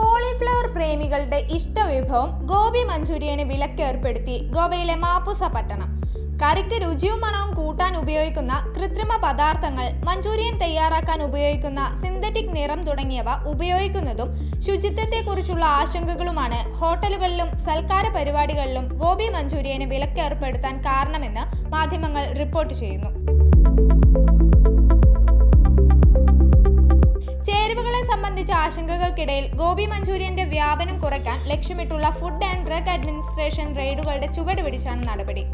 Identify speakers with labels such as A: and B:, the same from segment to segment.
A: Cauliflower പ്രേമികളുടെ ഇഷ്ടവിഭവം Gopi മഞ്ചൂരിയന് വിലക്കേർപ്പെടുത്തി ഗോവയിലെ മാപ്പുസ പട്ടണം. കറിക്ക് രുചിയും മണവും കൂട്ടാൻ ഉപയോഗിക്കുന്ന കൃത്രിമ പദാർത്ഥങ്ങൾ മഞ്ചൂരിയൻ തയ്യാറാക്കാൻ ഉപയോഗിക്കുന്ന സിന്തറ്റിക് നിറം തുടങ്ങിയവ ഉപയോഗിക്കുന്നതും ശുചിത്വത്തെക്കുറിച്ചുള്ള ആശങ്കകളുമാണ് ഹോട്ടലുകളിലും സൽക്കാര പരിപാടികളിലും ഗോപി മഞ്ചൂരിയന് വിലക്കേർപ്പെടുത്താൻ കാരണമെന്ന് മാധ്യമങ്ങൾ റിപ്പോർട്ട് ചെയ്യുന്നു. സംബന്ധിച്ച ആശങ്കകൾക്കിടയിൽ ഗോപി മഞ്ചൂരിയന്റെ വ്യാപനം കുറയ്ക്കാൻ ലക്ഷ്യമിട്ടുള്ള ഫുഡ് ആൻഡ് ഡ്രഗ് അഡ്മിനിസ്ട്രേഷൻ റെയ്ഡുകളുടെ ചുവട് പിടിച്ചാണ് നടപടി.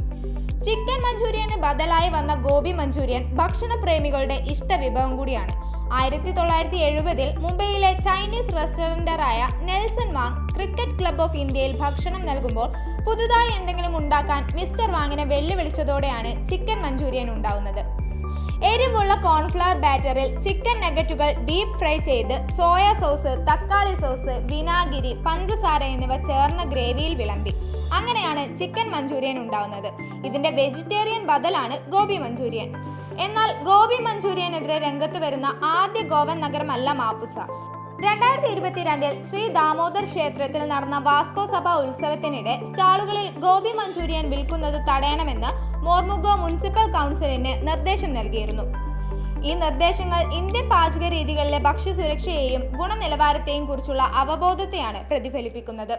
A: ചിക്കൻ മഞ്ചൂരിയന് ബദലായി വന്ന ഗോപി മഞ്ചൂരിയൻ ഭക്ഷണപ്രേമികളുടെ ഇഷ്ട വിഭവം കൂടിയാണ്. ആയിരത്തി തൊള്ളായിരത്തി എഴുപതിൽ മുംബൈയിലെ Chinese റെസ്റ്റോറന്റായ Nelson Wang cricket club of ഇന്ത്യയിൽ ഭക്ഷണം നൽകുമ്പോൾ പുതുതായി എന്തെങ്കിലും ഉണ്ടാക്കാൻ മിസ്റ്റർ വാങ്ങിനെ വെല്ലുവിളിച്ചതോടെയാണ് ചിക്കൻ മഞ്ചൂരിയൻ ഉണ്ടാവുന്നത്. എരിവുള്ള കോൺഫ്ലവർ ബാറ്ററിൽ ചിക്കൻ നഗറ്റുകൾ ഡീപ് ഫ്രൈ ചെയ്ത് സോയ സോസ് തക്കാളി സോസ് വിനാഗിരി പഞ്ചസാര എന്നിവ ചേർന്ന ഗ്രേവിയിൽ വിളമ്പി. അങ്ങനെയാണ് ചിക്കൻ മഞ്ചൂരിയൻ ഉണ്ടാവുന്നത്. ഇതിന്റെ വെജിറ്റേറിയൻ ബദലാണ് ഗോബി മഞ്ചൂരിയൻ. എന്നാൽ ഗോബി മഞ്ചൂരിയനെതിരെ രംഗത്ത് വരുന്ന ആദ്യ ഗോവൻ നഗരമല്ല മാപ്പുസ. രണ്ടായിരത്തി ഇരുപത്തിരണ്ടിൽ ശ്രീ ദാമോദർ ക്ഷേത്രത്തിൽ നടന്ന വാസ്കോ സഭ ഉത്സവത്തിനിടെ സ്റ്റാളുകളിൽ ഗോപി മഞ്ചൂരിയൻ വിൽക്കുന്നത് തടയണമെന്ന് മോർമുഗോ മുനിസിപ്പൽ കൗൺസിലിന് നിർദ്ദേശം നൽകിയിരുന്നു. ഈ നിർദ്ദേശങ്ങൾ ഇന്ത്യൻ പാചക രീതികളിലെ ഭക്ഷ്യസുരക്ഷയെയും ഗുണനിലവാരത്തെയും കുറിച്ചുള്ള അവബോധത്തെയാണ് പ്രതിഫലിപ്പിക്കുന്നത്.